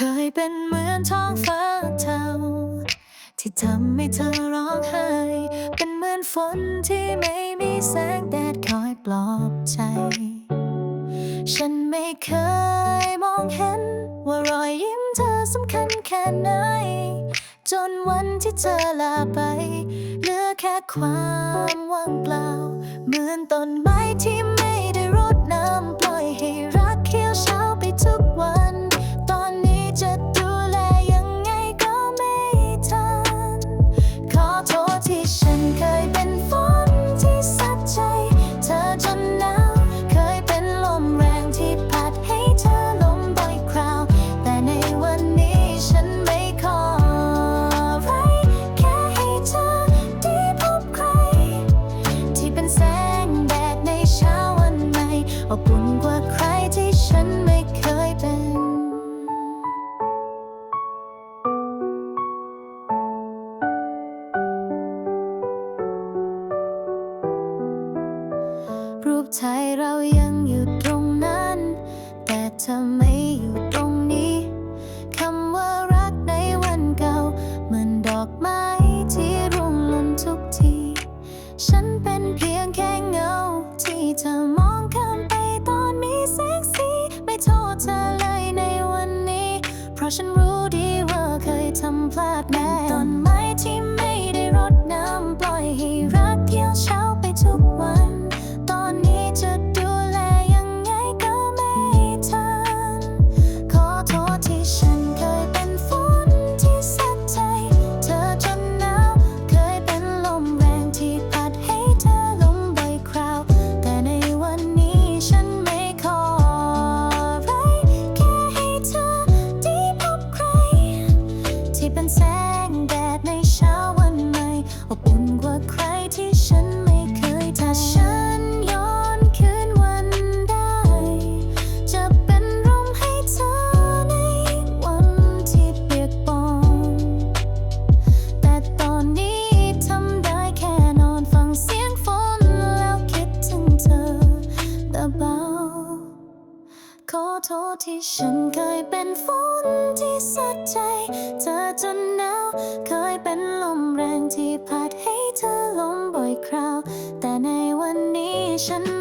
เคยเป็นเหมือนท้องฟ้าเทาที่ทำให้เธอร้องไห้ เป็นเหมือนฝนที่ไม่มีแสงแดดคอยปลอบใจ ฉันไม่เคยมองเห็น ว่ารอยยิ้มเธอสำคัญแค่ไหน จนวันที่เธอลาไปเหลือแค่ความว่างเปล่า เหมือนต้นไม้ที่ รูปถ่ายเรายังอยู่ตรงนั้น แต่เธอไม่อยู่ตรงนี้คำว่ารักในวันเก่าเหมือนดอกไม้ที่ร่วงหล่นทุกที ฉันเป็นเพียงแค่เงา ที่เธอมองข้ามไปตอนมีแสงสีไม่โทษเธอเลยในวันนี้ เพราะฉันรู้ดีว่าเคยทำพลาดแน่ต้น โทษที่ฉันเคยเป็นฝนที่สัดใจ เธอจนหนาวเคยเป็นลมแรงที่พัดให้เธอล้มบ่อยคราว แต่ในวันนี้ฉัน